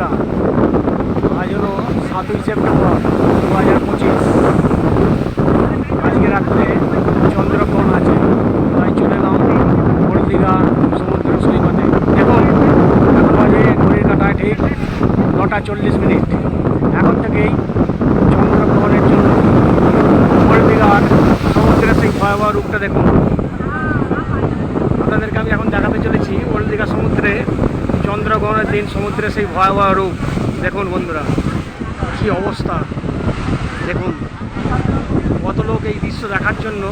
বন্ধুরা আজ হলো সাতই সেপ্টেম্বর দু হাজার পঁচিশ। আজকে রাত্রে চন্দ্রগ্রহণ আছে, তাই চলে এলাম হলদিঘা সমুদ্র সৈকতে। দেখুন, এখন বাজে ঘড়ির কাটায় ঠিক নটা চল্লিশ মিনিট। এখন থেকেই চন্দ্রগ্রহণের জন্য হলদিঘার সমুদ্রের সেই ভয়াবহ রূপটা দেখুন। আপনাদেরকে আমি এখন দেখাতে চলেছি চন্দ্রগ্রহণের দিন সমুদ্রে সেই ভয়াবহ রূপ। দেখুন বন্ধুরা, কী অবস্থা। দেখুন, কত লোক এই দৃশ্য দেখার জন্য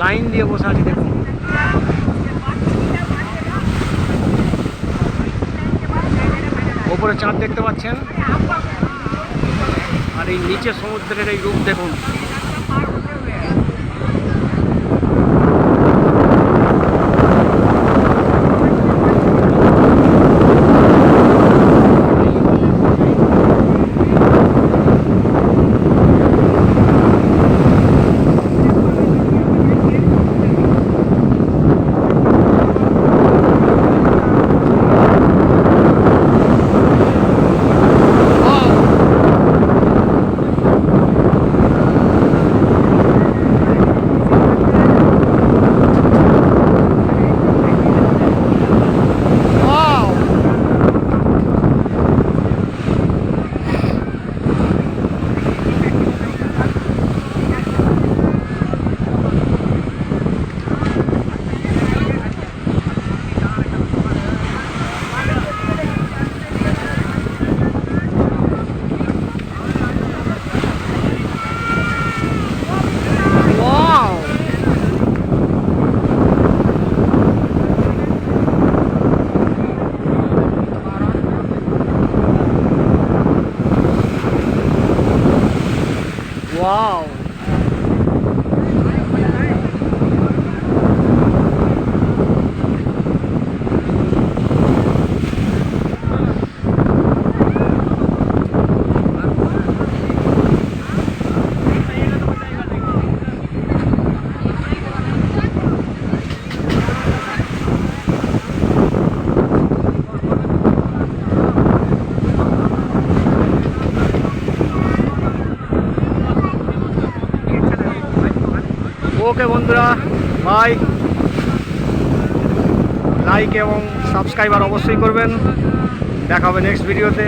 লাইন দিয়ে বসে আছে, দেখুন। ওপরে চাঁদ দেখতে পাচ্ছেন। আর এই নিচে সমুদ্রের এই রূপ, দেখুন। Wow. ওকে বন্ধুরা বাই লাইক এবং সাবস্ক্রাইবার অবশ্যই করবেন। দেখা হবে নেক্সট ভিডিওতে